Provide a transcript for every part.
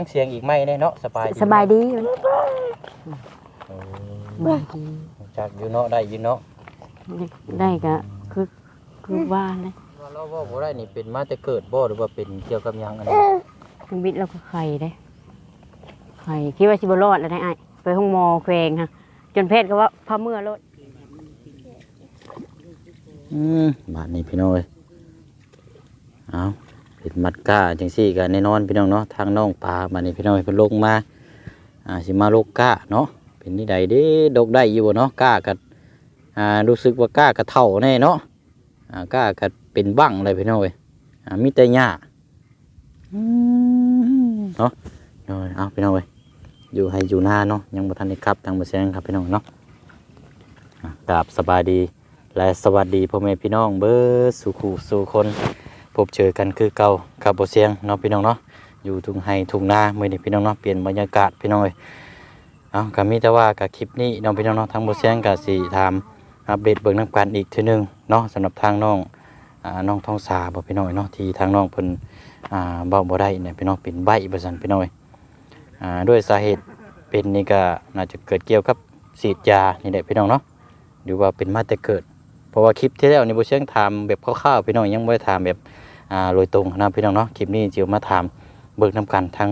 ทั้งเสียงอีกไหมได้เนาะสบายดีสบายดีโอ้สบายดีจักอยู่เนาะได้อยู่เนาะได้ก็คือคือว่าเลยว่าเราว่าบ่ได้นี่เป็นมาแต่เกิดบ่หรือว่าเป็นเกี่ยวกับหยังอันนี้ทั้งบิดแล้วก็ไข่ได้ไข่คิดว่าสิบรอดแล้วได้ไอ้ายไปห้องหมอแควงฮะจนเพศก็ว่าพาเมื่อรถอืมบาดนี้พี่น้องเอ้ยเอา เป็นมัดก้าจังซี่ก็แน่นอนพี่น้องเนาะทางน้องปลาบานี้พี่น้องเอ้ยพิ่นลงมาอ่าสิมาลกก้าเนาะเป็นนี่ใดเด้ดกได้อยู่บ่เนาะก้าก็อ่ารู้สึกว่าก้าก็เท่าแน่เนาะอ่าก้าก็เป็นบั้งเลยพี่น้องเอ้ยอ่ามีแต่หญ้าเนาะเอาเอาพี่น้องเอ้ยอยู่ให้อยู่หน้าเนาะยังบ่ทันได้ครับทางบ่แซงครับพี่น้องเนาะอ่ากราบสบายดีและสวัสดีพ่อแม่พี่น้องเบิร์สุขูสู่คน บเจอกันคือเก่ากับบ่เสียงเนาะพี่น้องเนาะอยู่ทุ่งไฮทุ่งนาเมื่อนี้พี่น้องเนาะเปลี่ยนบรรยากาศพี่น้องเอ้ยเอาก็มีแต่ว่ากับคลิปนี้น้องพี่น้องเนาะทางบ่เสียงก็สิถามอัปเดตเบิ่งนํกันอีกทีนึงเนาะสำหรับทางน้องน้องทองสาบ่พี่น้องเนาะที่ทางน้องเพิ่นอ่าเว้าบ่ได้เนี่ยพี่น้องเป็นใบ้บ่ซั่นพี่น้องเอ้ยด้วยสาเหตุเป็นนี่ก็น่าจะเกิดเกี่ยวกับฉีดยานี่แหละพี่น้องเนาะหรือว่าเป็นมาแต่เกิด เพราะว่าคลิปที่แล้วนี่บุเชียงถามแบบคร่าวๆพี่น้องยังไม่ได้ถามแบบ อ่าโดยตรงนะพี่น้องเนาะคลิปนี้จิวมาถามเบิกน้ำกันทั้ง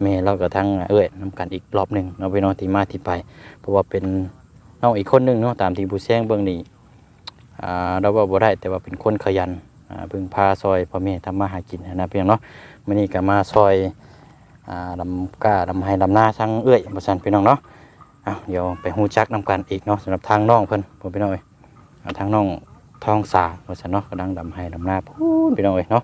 เมย์แล้วก็ทั้งเอ้ยน้ำกันอีกรอบหนึ่งเนาะพี่น้องที่มาที่ไป เพราะว่าเป็นน้องอีกคนหนึ่งเนาะตามที่บุเชียงเบื้องนี้อ่าเราว่าบ่ได้แต่ว่าเป็นคนขยันอ่าเพิ่งพาซอยพ่อแม่ทำมาหากินนะพี่น้องเนาะมื้อนี้ก็มาซอยอ่าลำก้าลำไห้ลำหน้าทั้งเอ้ยบ่ซั่นพี่น้องเนาะอ้าวเดี๋ยวไปฮู้จักน้ำกันอีกเนาะสำหรับทางน้องเพิ่นผมพี่น้องเอ้ยทางน้อง ทองสาว่าซั่นเนาะกำลังดำให้ดำหน้าพูนพี่น้องเอ้ยเนาะ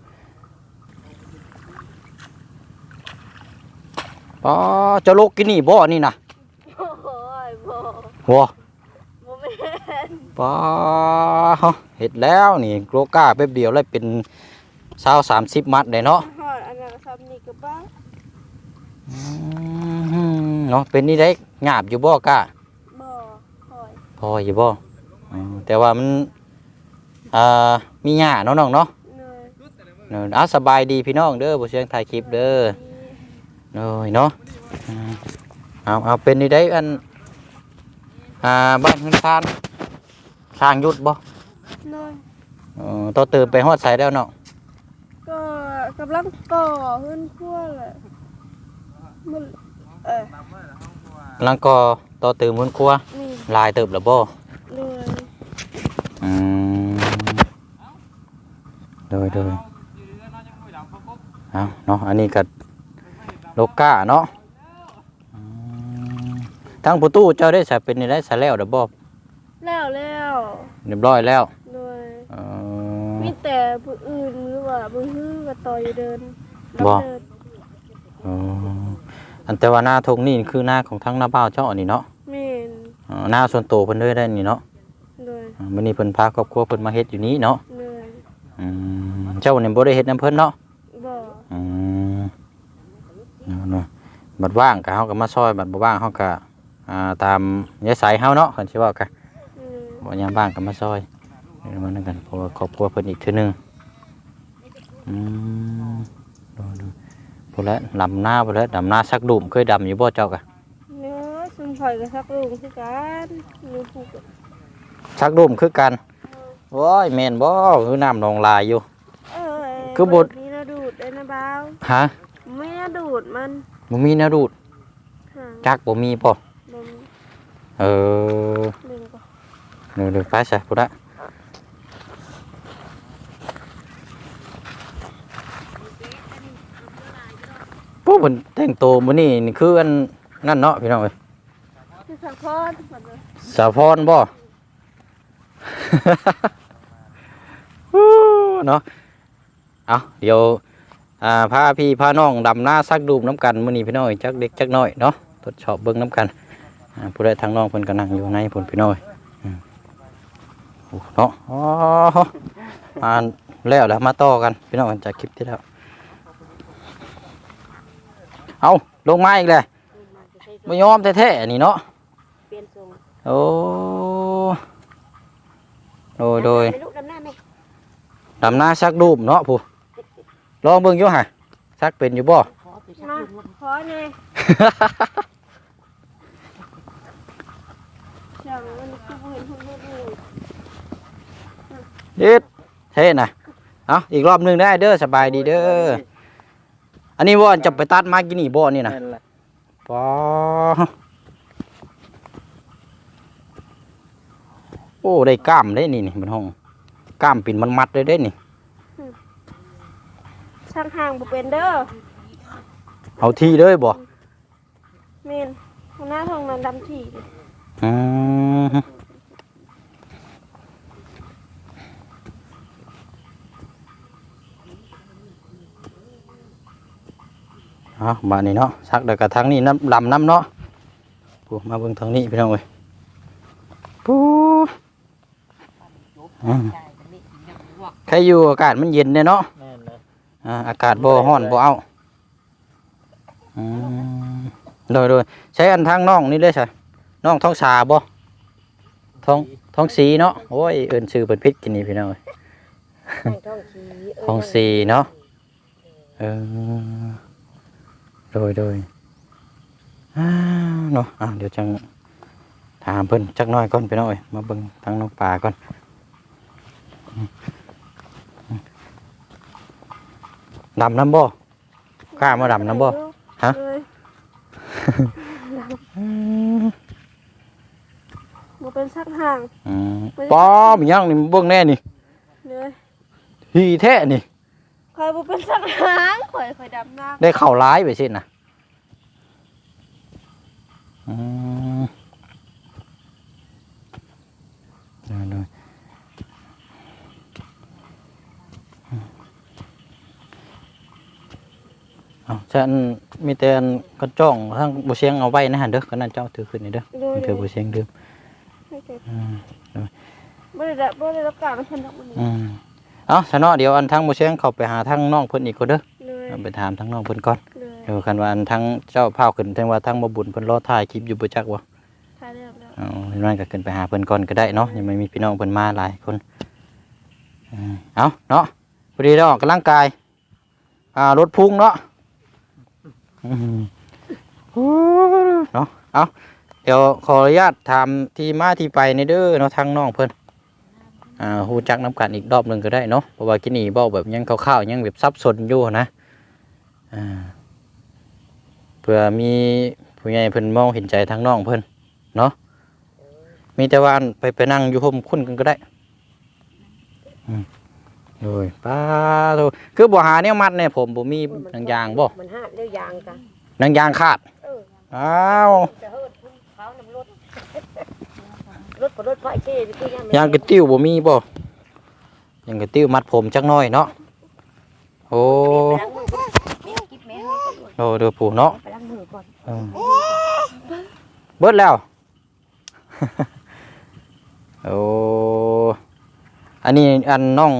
ป้าเจะโลกกินนี่บ่นี่นะโอ้ยบ่หัวบ่แม่นป้าเห็ดแล้วนี่โลก้าแป๊บเดียวเลยเป็นเศร้าสามสิบมัดเลยเนาะฮอดอันนั้นซ้ำนี่ก็บ้าอืมเนาะเป็นนี่ได้หยาบอยู่บ่ก้าบ่คอยพออยู่บ่อืมแต่ว่ามัน อ่ามีหญ้าเนาะน้องเนาะเหนื่อยเนอะอะสบายดีพี่น้องเด้อบ่เสียงถ่ายคลิปเด้อเอ้ยเนาะอืมเอาเอาเป็นนี่ได้อันอ่าบ้านเฮือนซานสร้างยุดบ่เหนื่อยเออต่อเติมไปฮอดใส่แล้วเนาะก็กำลังก่อขึ้นขั้วแหละมันเออหลังก็ต่อเติมบนครัวนี่ลายเติบแล้วบ่เหนื่อยอืม โดยโดยเอาเนาะอันนี้ก็โลก้าเนาะอืมทางประตูเจ้าได้ใส่เป็นนี่ได้ใส่แล้วเด้อบ่แล้วแล้วเรียบร้อยแล้วเหนื่อยเออมีแต่ผู้อื่นหรือว่าบ่ฮื้อก็ต่อยเดินบ่เดินอ๋ออันแต่ว่าหน้าทงนี่คือหน้าของทั้งหน้าบ้าวเจ้าอันนี้เนาะแม่นอ๋อหน้าส่วนตัวเพิ่นด้วยได้นี่เนาะเหนื่อยอ่ามื้อนี้เพิ่นพาครอบครัวเพิ่นมาเฮ็ดอยู่นี้เนาะเหนื่อยอืม เจ้านี่บ่ได้เฮ็ดนํเพิ่นเนาะบ่อืมเนาะๆบัดว่างก็เฮาก็มาซอยบัดบ่ว่างเฮาก็อ่าตามยายสายเฮาเนาะคันสิว่ากันอืมบ่ยามว่างก็มาซอยเดี๋ยวมานํกันเพราะว่าครอบครัวเพิ่นอีกเทื่อหนึงอืมดูๆพุ่นละลำหน้าพุ่นละดำหน้าสักดุมเคยดำอยู่บ่เจ้ากะเนื้อซุมข่อยก็ซักลุงคือกันมีผูกสักดุมคือกันโอ้ยแม่นบ่คือน้ำหนองลายอยู่เอ้ย คือบทนี่นะดูดได้นะบ้าวฮะไม่นะดูดมันบ่มีแนวดูดหาจักบ่มีป่ะบ่มีเออดึงก่อนเดี๋ยวเดี๋ยวไปซะพุ่นละปุ๊บมันแต่งตัวมื้อนี้นี่คืออันนั่นเนาะพี่น้องเอ้ยคือสังพอดก่อนเลยสาพรบ่ฮู้เนาะ เอาเดี๋ยวอ่าพาพี่พาน้องดำหน้าซักดูมน้ำกันมื้อนี้พี่น้อยจักเด็กจักน้อยเนาะทดสอบเบิ่งน้ำกันอ่าผู้ใดทางน้องเพิ่นก็นั่งอยู่ในพุ่นพี่น้อยอืมโอ้เนาะอ๋อมาแล้วแล้วมาต่อกันพี่น้องจากคลิปที่แล้วเอาลงมาอีกเลยไม่ยอมแท้ๆอันนี่เนาะเปลี่ยนทรงโอ้โดยโดยไปลูกดำหน้าไหมดำหน้าซักรูปเนาะผู้ ลองเบิ่งอยู่ฮะซักเป็นอยู่บ่ขอเป็นมาขอไงอย่างมันคือบ่เห็นหุ่นเฮ็ดนี่เด็ดเท่นะเอาอีกรอบหนึงได้เด้อสบายดีเด้ออันนี้ว่าจะไปตัดไม้กินนี่บ่นี่นะนั่นแหละปอโอ้ได้กล้ามได้นี่นี่มันห้องกล้ามปิ่นมันมัดเลยได้นี่ ช่างห่างบ่เป็นเด้อเอาที่เลยบ่เมนหัวหน้าทองนั้นดำถี่ดิอืมเอาบ้านนี้เนาะซักเดี๋ยวกระทางนี้น้ำลำน้ำเนาะปูมาเบิ่งทางนี้พี่น้องเอ้ยปูอืมใครอยู่อากาศมันเย็นเนี่ยเนาะ แม่นเลย อ่าอากาศบ่ร้อนบ่เอาอืมโดยโดยใช้อันทางน้องนี่เลยใช่น้องท้องสาบ่ท้องท้องสีเนาะโอ้ยเอิ้นชื่อเพิ่นผิดกินนี่พี่น้องเอ้ยท้องสีท้องสีเนาะ เออโดยโดยอ่าเนาะอะเดี๋ยวจังถามเพิ่นจักหน่อยก่อนพี่น้องเอ้ยมาเบิ่งทางน้องปลาก่อนอืมอืม ดำน้ำบ่กล้ามาดำน้ำบ่ ฮะเลยบ่เป็นช่างห่างอืมป้อมยังนี่เบิ่งแน่นี่เลยฮีแท้นี่ คอยบ่เป็นช่างห่างข่อยข่อยดำน้ได้เข้าร้ายไปสิ้นนะอืมเดี๋ยวดู เอาฉันมีแต่อันกระจ้องทั้งบุเชียงเอาไว้นะฮะเด้อก็นั่นเจ้าถือขึ้นนี่เด้อำเลยถือบุเชียงเด้อให้เสร็จอืมบ่ได้รับบ่ได้รับการมาฉันดอกมันอืมเอาสนอเดี๋ยวอันทั้งบุเชียงเข้าไปหาทั้งน้องเพิ่นอีกก็เด้อเลยเอาไปถามทั้งน้องเพิ่นก่อนเลยเดี๋ยวคันว่าอันทั้งเจ้าเผาขึ้นทั้งว่าทั้งบ่บุญเพิ่นรอถ่ายคลิปอยู่บ่จักว่าถ่ายได้แล้วอ๋อเห็นว่าก็ขึ้นไปหาเพิ่นก่อนก็ได้เนาะยังไม่มีพี่น้องเพิ่นมาหลายคนอืมเอาเนาะพอดีเราออกกำลังกายอ่ารถพุ่งเนาะอืม เนาะเอาเดี๋ยวขออนุญาตถามที่มาที่ไปในเด้อเนาะทางน้องเพิ่นอ่าฮู้จักน้ำกันอีกรอบหนึงก็ได้เนาะเพราะว่ากินนี่เว้าแบบยังคร่าวๆยังแบบซับซนอยู่นะอ่าเพื่อมีผู้ใหญ่เพิ่นมองเห็นใจทางน้องเพิ่นเนาะมีแต่ว่านไปไปนั่งอยู่ห่มคุ้นกันก็ได้ อืม โอ้ยป้าโตคือบ่หาแนวมัดเนี่ยผมบ่มีหนังยางบ่มันห้าเรื่องยางกันหนังยางขาดเอออ้าวจะเฮิดพุ่งเขานำรถรถกับรถไฟเช่พี่ยังยางกระติ้วบ่มีบ่ยางกระติ้วมัดผมจักหน่อยเนาะโอ้ไปล้างมือก่อนกิ๊บแม่ให้ไปด้วยโดเด้อปู่เนาะไปล้างมือก่อนเออเบิดแล้วโอ้อันนี้อันน้อง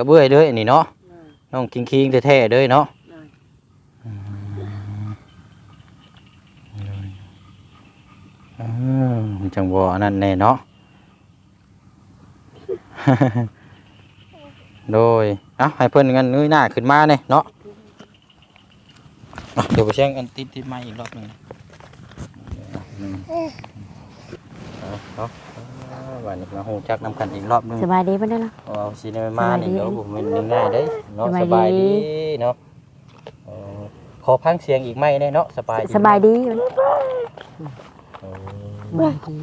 กระเบื้อยเด้ออันนี้เนาะน้องคิงๆแท้ๆเด้อเนาะอืมอืมจังหวะนั่นแน่เนาะโดยเอ้าให้เพิ่นกันเงยหน้าขึ้นมาเนี่ยเนาะอะเดี๋ยวไปแช่งกันติดติดไม้อีกรอบหนึ่งอืมเอาเนาะอ่า วันนี้มาหูจักนำกันอีกรอบหนึงสบายดีปะเนี่ยนะเอาสีนี้มานี่สบายดีเดี๋ยวผมมันง่ายได้เนาะสสบาบายยดี ดีเนาะเอ่อขอพังเสียงอีกไหมได้เนาะสบายดีสบายดีเออสบายดี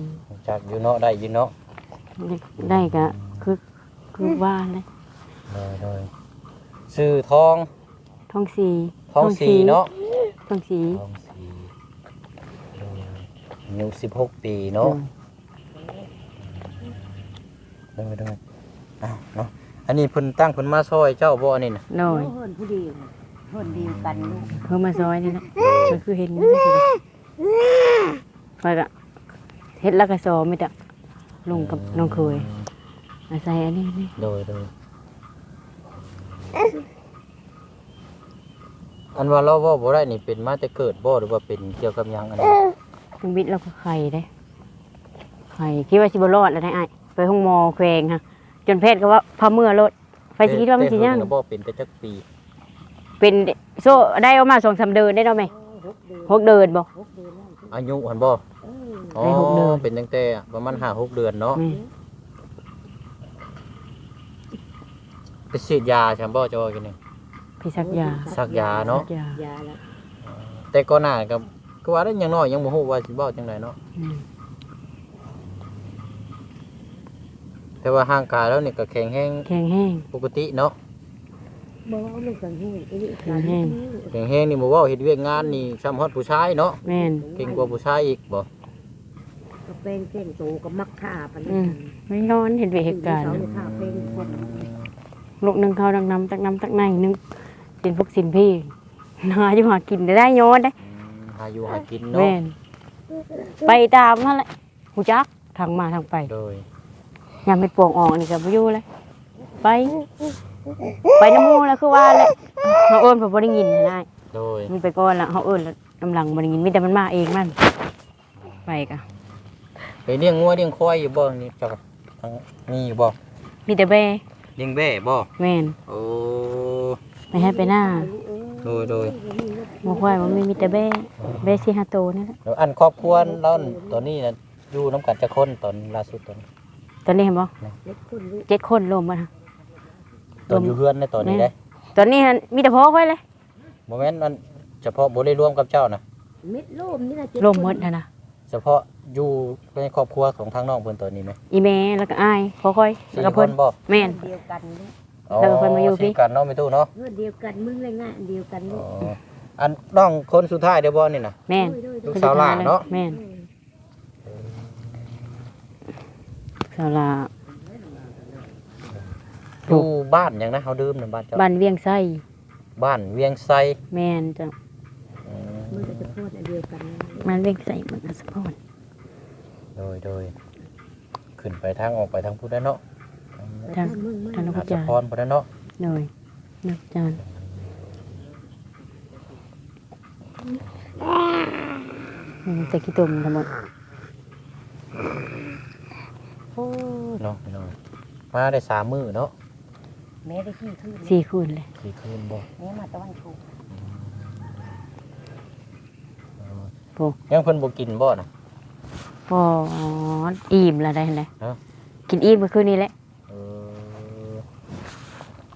จากอยู่เนาะได้อยู่เนาะได้ก็คือคือว่าเลยเลยเลยชื่อทองท้องสีทองสีเนาะ ท้องสี ทองสีเอออายุสิบหกปีเนาะ เลยเลยอ้าวเนาะอันนี้เพิ่นตั้งเพิ่นมาซอยเจ้าบ่อันนี้น่ะหน่อยเพื่อนผู้ดีเพื่อนดีกันลูกเพิ่มมาซอยนี่แหละก็คือเห็นนี่ไปละเฮ็ดแล้วก็ซอไม่ตะลุงกับน้องเคยอาศัยอันนี้นี่โดยโดยอันว่าเราเว่าบ่ได้นี่เป็นมาแต่เกิดบ่หรือว่าเป็นเกี่ยวกับหยังอันนี้ลุงบิดเราก็ไข่ได้ไข่คิดว่าสิบ่รอดแล้วได้อ้าย ไปห้องหมอแขวงค่ะ จนแพทย์ก็ว่าพาเมื่อรถไฟสิคิดว่ามันสิยังแต่เพิ่นก็บ่เป็นแต่จักปีเป็นโซ่ได้ออกมาสองสามเดือนได้เนาะไหมหกเดือนหกเดือนบ่หกเดือนแล้วอายุหันบ่เอออ๋อได้หกเดือน เป็นตั้งแต่ประมาณห้าหกเดือนเนาะแม่ไปฉีดยาใช่บ่จะว่ากันนี่พี่ซักยาซักยาเนาะซักยา ยาแล้วแต่ก่อนหน้าก็ก็ว่าได้ยังน้อยยังบ่ฮู้ว่าสิเว้าจังไดเนาะ อืม แต่ว่าร่างกายแล้วนี่ก็แข็งแรงแข็งแห้งปกติเนาะบอกว่ามันกังแห้งไอ้นี่กังแห้งแข็งแรงนี่บ่เว้าเฮ็ดเวียกงานนี่ซ้ำฮอดผู้ชายเนาะแม่นเก่งกว่าผู้ชายอีกบ่ก็เป็นเก่งโตก็มักฆ่าปานอืมไม่นอนเห็นเหตุการณ์เสานะเลยฆ่าเป็นคนลูกหนึงเข้าดังน้ำตักน้ำตักในหนึงสินพวกสินพี่หาอยู่หากินได้ย้อนได้อืมหาอยู่หากินเนาะแม่นไปตามนั่นแหละหูจักทางมาทางไป โดย ยามเป็นปวงออกนี่ก็บ่อยู่เลยไป ไปน้ำมูแล้วคือว่าแหละเฮาเอิ้นเพิ่นบ่ได้ยินนะนายโดยมันไปก่อนแล้วเฮาเอิ้นแล้วกำลังบ่ได้ยินมีแต่มันมาเองมัน ไปกะไปเลี้ยงงัวเลี้ยงควายอยู่บ่นี่เจ้าทางมีอยู่บ่มีแต่แบ่เลี้ยงแบ่บ่แม่นโอ้ไปให้ไปหน้าโดยโดยบ่ค่อยบ่มีมีแต่แบ่แบ่สิหาโตนี่แหละแล้วอันครอบครัวเราตอนนี้น่ะอยู่นํกันจักคนตอนล่าสุดตอน ตอนนี้เห็นบ่เล็กคนลูกเจ็ดคนรวมกันตอนอยู่เฮือนในตอนนี้แม่ได้ตอนนี้หั่นมีแต่พ่อค่อยเลยบ่แม่นมันเฉพาะบ่ได้ร่วมกับเจ้านะเม็ดโลมนี่นะเจ็ดรวมหมดนั่นน่ะเฉพาะอยู่ในครอบครัวของทางน้องเพิ่นตอนนี้ไหมอีแม่แล้วก็อ้ายพ่อค่อยสี่แล้วก็คเพิ่นนบ่แม่นเดียวกันลูกอ๋อแล้วก็เพิ่นมาอยู่พี่สี่กันเนาะไม่ตู้เนาะเพื่อเดียวกันมึงเลยง่ายเดียวกันอ๋ลูอกอันน้องคนสุดท้ายเด้อบ่นี่น่ะแม่นลูกสาวหลานเนาะแม่น สาวลาอยู่บ้านหยังนะเฮาดื่มน่ะบ้านเจ้าบ้านเวียงไส้บ้านเวียงไซแม่นจ้ะอืมมึงก็จะพูดอันเดียวกันนะบ้านเวียงไส้มันอัสพรโดยโดยขึ้นไปทางออกไปทางพุทธเนาะทางมึงมาทางนอาพจจะจาพรพุทธเนาะหน่อยนักจานอืมจะขี้ตุ่มทั้งหมด โอ้เนาะพี่น้องมาได้สามมื้อเนาะแม่ได้ขี้ขึ้นสี่คืนเลยสี่คืนบ่แม่มาตะวันถูกโอ้ยังเพิ่นบ่กินบ่น่ะพออิ่มและได้เลยเอ้ากินอิ่มเมื่อคืนนี้แหละเออ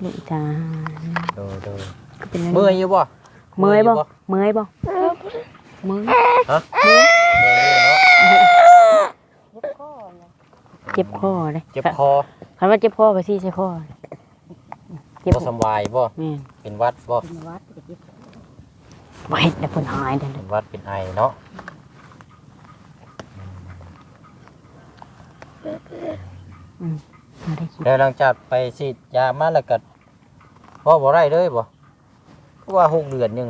ลูกจ้าโดยโดยก็เป็นเมื่อยอยู่บ่เมื่อยบ่เมื่เมื่อยบ่เมื่อยฮะเมื่อยอยู่เนาะลูกก้อนนะเจ็บคอเลยเจ็บคอคันว่าเจ็บคอก็ซี่ใช่คอเจ็บบ่สำบายบ่แม่นเป็นหวัดบ่เป็นวัดก็จะไว้แต่เพิ่นหายเด้อเป็นหวัดเป็นไอเนาะบ่ได้กินแล้วหลังจากไปฉีดยามาแล้วก็พ่อบ่ได้เลยบ่เพราะว่าหกเดือนยัง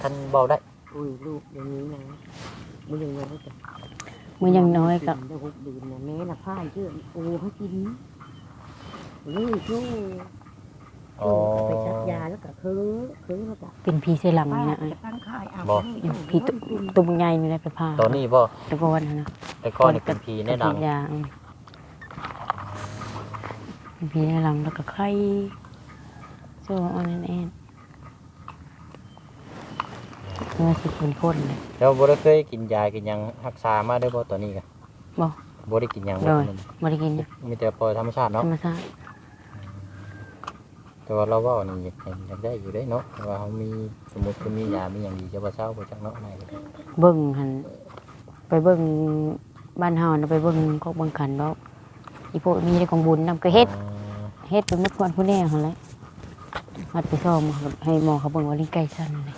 ท่านเบาได้อุ้ยลูกอย่างนี้นะมึงยังไงก็จะ มื้อยังน้อยก็ได้หกเดือนนะแม่น่ะพ่ายเชื่อโอ้เขากินเลยช่วยอ๋อไปชักยาแล้วก็คือคือแล้วก็เป็นผีเสหลังนี่นะไอ้จะตั้งค่ายอาบบ่อยู่ผีตุตุ่มใหญ่นี่แหละไปพาตอนนี้บ่แตะกอนนะนะแต่ก่อนนี่เป็นพีแน่ดังกิยาอืมเป็นผีในหลังแล้วก็ไข้โซ่อันนั้นเอง เมื่อสิเป็นพ่นเลยแล้วบ่ได้เคยกินยากินหยังรักษามาได้บ่ตอนนี้ก็บ่บ่ได้กินหยังโดบ่ยบ่ได้กินนะมีแต่ปล่อยธรรมชาติธรเนาะรมชาติแต่ว่าเราเว้านี่อยากอยากได้อยู่ได้เนาะแต่ว่าเฮามีสมมุติคือมียามีหยังดีจะบ่เช้าบ่จักเนาะได้ก็ได้เบิ่งหันไปเบิ่งบ้านเฮานะไปเบิ่งกอกเบิ่งขันเนาะอีพวกมีได้ของบุญนำก็เฮ็ดอ๋อเฮ็ดเป็นเมื่อควรผู้แน่หั่นแหละวัดไปซ่อมให้หมอเขาเบิ่งว่าลิ้นไก่สั่นเลย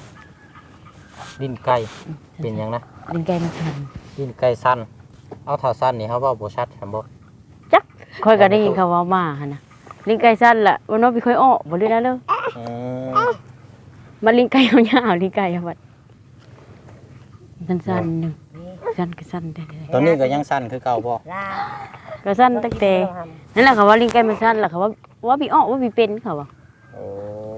ลิ้นไก่เป็นหยังนะลิ้นไก่มันสั่นลิ้นไก่สั้น เอาถ้าสั้นนี่เฮาเว้าบ่ชัดครับบ่ค่อยก็ได้ยินเขาเว่ามาหั่นน่ะลิ้นไก่สั่นล่ะวันนั้นพี่ค่อยอ้อบ่เลยนะเด้ออืมมันลิ้นไก่ยาวๆลิ้นไก่อะวัดสั้นๆหนึงสั้นก็สั้นได้เลยตอนนี้ก็ยังสั้นคือเก่าบ่ลาก็สั้นตั้งแต่นั่นแหละเขาว่าลิ้นไก่มันสั้นล่ะเขาว่าว่าพี่อ้อว่าพี่เป็นเขาว่าโอ้แม่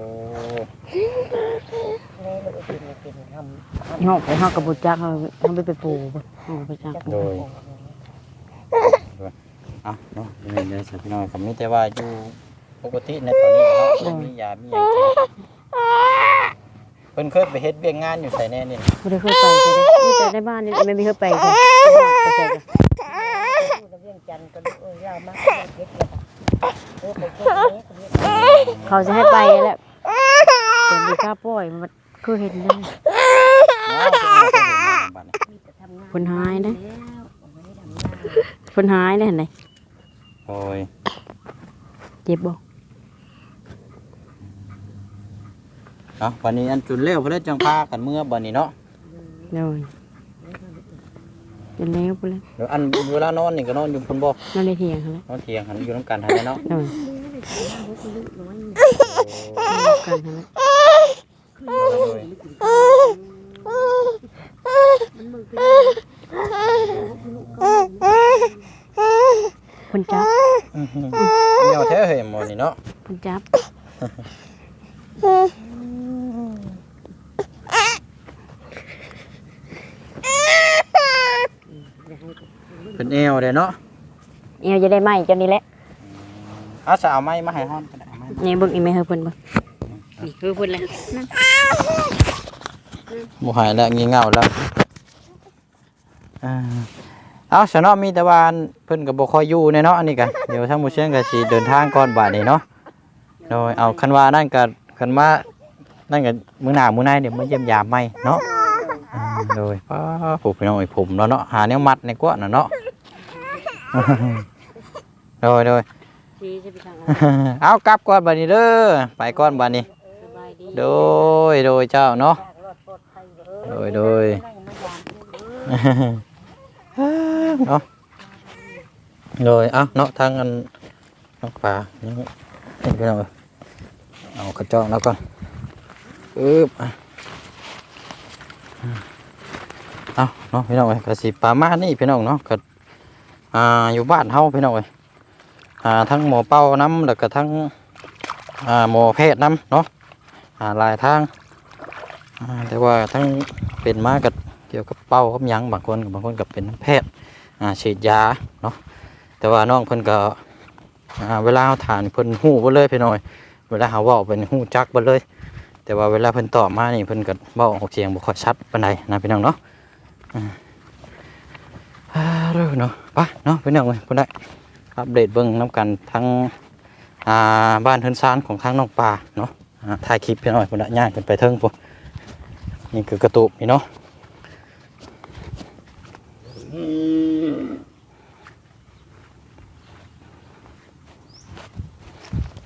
เลยเป็นเป็นทำเฮาไปเฮากับบ่จักเฮาเฮาไปไปปลูกบ่เฮาบ่จักโดยอะเนาะเดี๋ยวสิพี่น้องก็มีแต่ว่าอยู่ปกติในตอนนี้เนาะบ่มียามีหยังกินเพิ่นเคยไปเฮ็ดเวียกงานอยู่ไสแน่นี่บ่ได้เคยไปเลยนี่แต่ในบ้านนี่ไม่มีเคยไปเลยไปใส่กันพูดแล้วเรื่องจันทร์ก็เออเรามาเก็บเลยค่ะเออไปเก็บนี้ก็เรียกเขาจะให้ไปแหละ แต่มีค่าปล่อยมันคือเห็นได้อ้าวเพิ่นเอาไปเฮ็ดงานบัดนี้มีแต่ทำงานคนหายนะแล้วไม่ได้ทำงานเพิ่นหายเลยเห็นไหนโอ้ยเจ็บบ่เอ้าวันนี้อันจุนเร็วเพิ่นเลยจังพากันเมื่อบัดนี้เนาะเลยเป็นแล้วไปเลยเดี๋ยวอันเวลานอนนี่ก็นอนอยู่พุ่นบ่นั่นได้เถียงเขาแล้วนอนเถียงหันอยู่นํกันหันแหละเนาะ เลยน้อยกันเขาแล้วโอ้ยเพิ่นจับเหนียวแท้เฮ้ยหมอนี่เนาะเพิ่นจับเป็นแอวเด้เนาะเอวจะได้ไหมเจ้านี่แหละ อาจะเอาไม้มาให้ฮ้อนก็ได้เอาไม้นี่เบิ่งอีแม่เฮาเพิ่นเบิ่งนี่คือเพิ่นแหละนั่นบ่หายแล้วงี่เง่าแล้วอ่าเอาซะเนาะมีแต่ว่าอันเพิ่นก็บ่ค่อยอยู่แน่เนาะอันนี้ก็เดี๋ยวทางหมู่เชียงก็สิเดินทางก่อนบัดนี้เนาะโดยเอาคันว่านั่นก็คันมานั่นก็มื้อหน้ามื้อในเดี๋ยวมาเยี่ยมยามใหม่เนาะอ่าโดยป้าผู้พี่น้องไอ้ผมเนาะเนาะหาแนวมัดในกว่าน่ะเนาะโดยโดย สิจะไปทางเอากลับก่อนบัดนี้เด้อไปก่อนบัดนี้ สบายดีโดยโดยเจ้าเนาะรอดปลอดภัยเอโดอยโดยนั่งมาอย่างนี้เออเนาะโดยเอาเนาะทางอันน้องปลายังเห็นพี่น้องเอ้ยเอากระจอกแล้วก่อนอึบอะเอาเนาะพี่น้องเอ้ยกระสีปลามานี่พี่น้องเนาะก็อ่าอยู่บ้านเฮาพี่น้องเอ้ย อ่าทั้งหมอเป้าน้ำแล้วก็ทั้งอ่าหมอแพทย์น้ำเนาะอ่าหลายทางอ่าแต่ว่าทั้งเป็นมากับเกี่ยวกับเป้ากับยังบางคนกับบางคนกับเป็นแพทย์อ่าฉีดยาเนาะแต่ว่าน้องเพิ่นก็อ่าเวลาเอาทานเพิ่นหู้บ่เลยพี่น้องเอ้ยเวลาเฮาว้าเป็นหู้จักบ่เลย แต่ว่าเวลาเพิ่นตอบมานี่เพิ่นก็เว้าออกเสียงบ่ค่อยชัดปานใดนะพี่น้องเนาะอ่าอ่าเด้อเนาะไปเนาะพี่น้องเอ้ยพุ่นได้ อัปเดตเบิ่งนํกันทั้งบ้านเฮือนซานของทางน้องปลาเนาะถ่ายคลิปพี่น้องพุ่นย่างกันไปเทิงพุ่นนี่คือกระตุกนี่เนาะ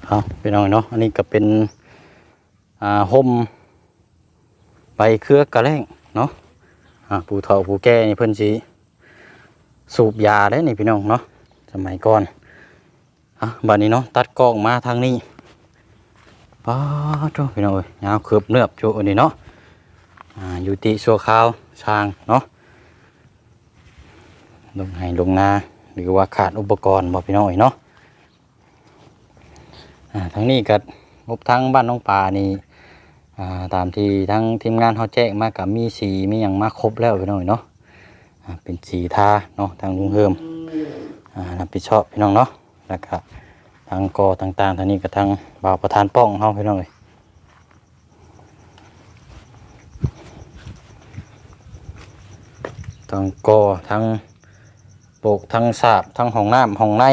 เอาพี่น้องเนาะอันนี้ก็เป็นอ่าห่มใบเครือกระแรงเนาะอ่าผู้เฒ่าผู้แก่นี่เพิ่นสิสูบยาได้นี่พี่น้องเนาะ มัยก่อนอะบัดนี้เนาะตัดกล้องมาทางนี้ป้าโตพี่น้องเอ้ยยาวเคือบเนือบโจอันนี้เนาะอ่าอยู่ติชั่วคราวช่างเนาะลงให้ลงนาหรือว่าขาดอุปกรณ์บ่พี่น้องเอ้ยเนาะอ่าทั้งนี้ก็งบทั้งบ้านน้องปลานี่อ่าตามที่ทั้งทีมงานเขาแจ้งมากับมีสีมีอย่างมาครบแล้วพี่น้องเนาะอ่าเป็นสีทาเนาะทางลุงเฮิม รับผิดชอบพี่น้องเนาะแล้วก็ทางกอต่างๆทางนี้ก็ทางบ่าวประธานป้องเขาพี่น้องเลยทางกอทางโปกทางสาบทางห้องน้ำห้องใน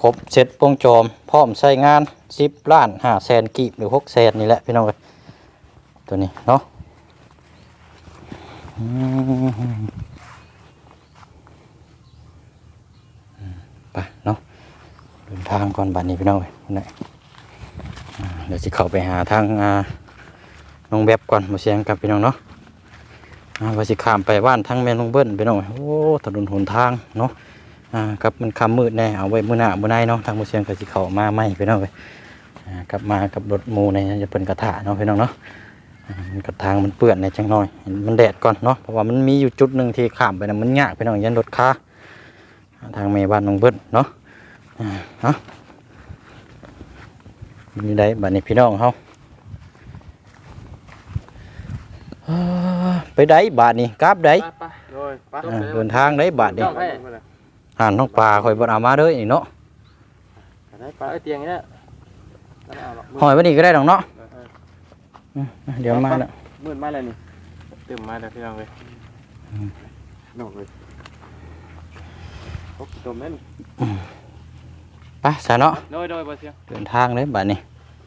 ครบเสร็จวงจรพร้อมใช้งานสิบล้านห้าแสนกีบหรือหกแสนนี่แหละพี่น้องเอ้ยตัวนี้เนาะอืม ไปเนาะเดินทางก่อนบัดนี้พี่น้องเอ้ยนน่เดี๋ยวจะเข้าไปหาทางน้องแบบก่อนมาเสียงกับพี่น้องเนาะอ่าว่าสิข้ามไปบ้านทางแม่น้องเบิ้ลพี่น้องเอ้ยโอ้ถนนหนทางเนาะอ่าครับมันคำมืดแน่เอาไว้มือหน้ามือในเนาะทางมือเชียงก็สิเข้ามาใหม่พี่น้องเว้ยอ่ากลับมากับรถมูในจะเป็นกระถาเนาะพี่น้องเนาะมันกระทางมันเปื้อนในจังหน่อย มันแดดก่อนเนาะเพราะว่ามันมีอยู่จุดหนึ่งที่ข้ามไปนะมันยากพี่น้องยันรถค้า ทางเมบ้านน้องเบิ้ลเนาะอ่าเนาะมีได้บัดนี้พี่น้องเฮาอ่าไปได้บาทนี่กราบได้ไปโดยไปอ่าเดินทางได้บาทนี่เจ้าให้อ่านน้องปลาคอยบดเอามาเด้อนี่เนาะได้ปลาไอ้เตียงนี่แหละไม่เอาหรอกหอยวันนี้ก็ได้ดอกเนาะเออเอออืมเดี๋ยวมาแล้วมืดมาแล้วนี่เติมมาแล้วพี่น้องเลยนอกเลย โอ้ตัวแม่นไปซะเนาะโดยโดยบ่เสียงเดินทางเลยบัดนี้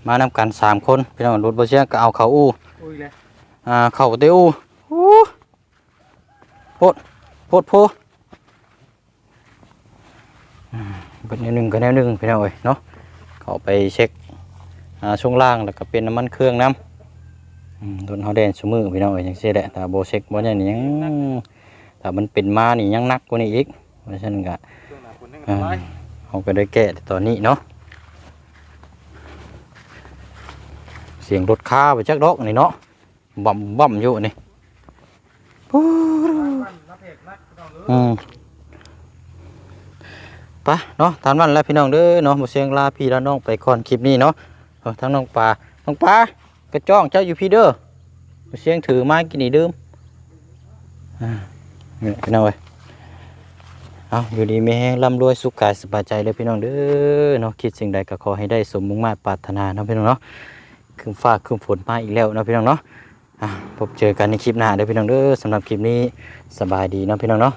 มานำกันสามคนพี่น้องรถบ่เชียงก็เอาเขาอู้อุ้ยเลยอ่าเข้าเตอูอู้โพดโพดโพอืมเป็นแนวหนึ่งก็แนวหนึ่งพี่น้องเอ้ยเนาะเข้าไปเช็คอ่าช่วงล่างแล้วก็เป็นน้ำมันเครื่องน้ำอืมโดนเขาแดนชูมือพี่น้องเอ้ยจังซี่แหละแต่โบเช็คบ่ได้นี่ยังถ้ามันเป็นมานี่ยังหนักกว่านี้อีก เพราะฉะนั้นก็ช่วงหน้าฝนนั่งอ่าสบายเขาก็ได้แก้ตอนนี้เนาะเสียงรถค้าไปจักดอกนี่เนาะบ่มบ่มอยู่นี่ปู๊ดอืมไปเนาะตามนั้นแหล้วพี่น้องเด้อเนาะบ่เสียงลาพี่และน้องไปก่อนคลิปนี้เนาะเออทั้งน้องปลาน้องปลากระจ้องเจ้าอยู่พี่เด้อบ่เสียงถือไม้กินนี่เดิมอ่านี่พี่น้องเอ้ย เอาอยู่ดีไม่แห้งร่ำรวยสุขกายสบายใจเลยพี่น้องเด้อเนาะคิดสิ่งใดก็ขอให้ได้สมมุ่งมา่ปรารถนาเนาะพี่น้องเนาะคืนฟ้าคืนฝนมาอีกแล้วเนาะพี่น้องเนาะพบเจอกันในคลิปหน้าเด้อพี่น้องเด้อสำหรับคลิปนี้สบายดีเนาะพี่น้องเนาะ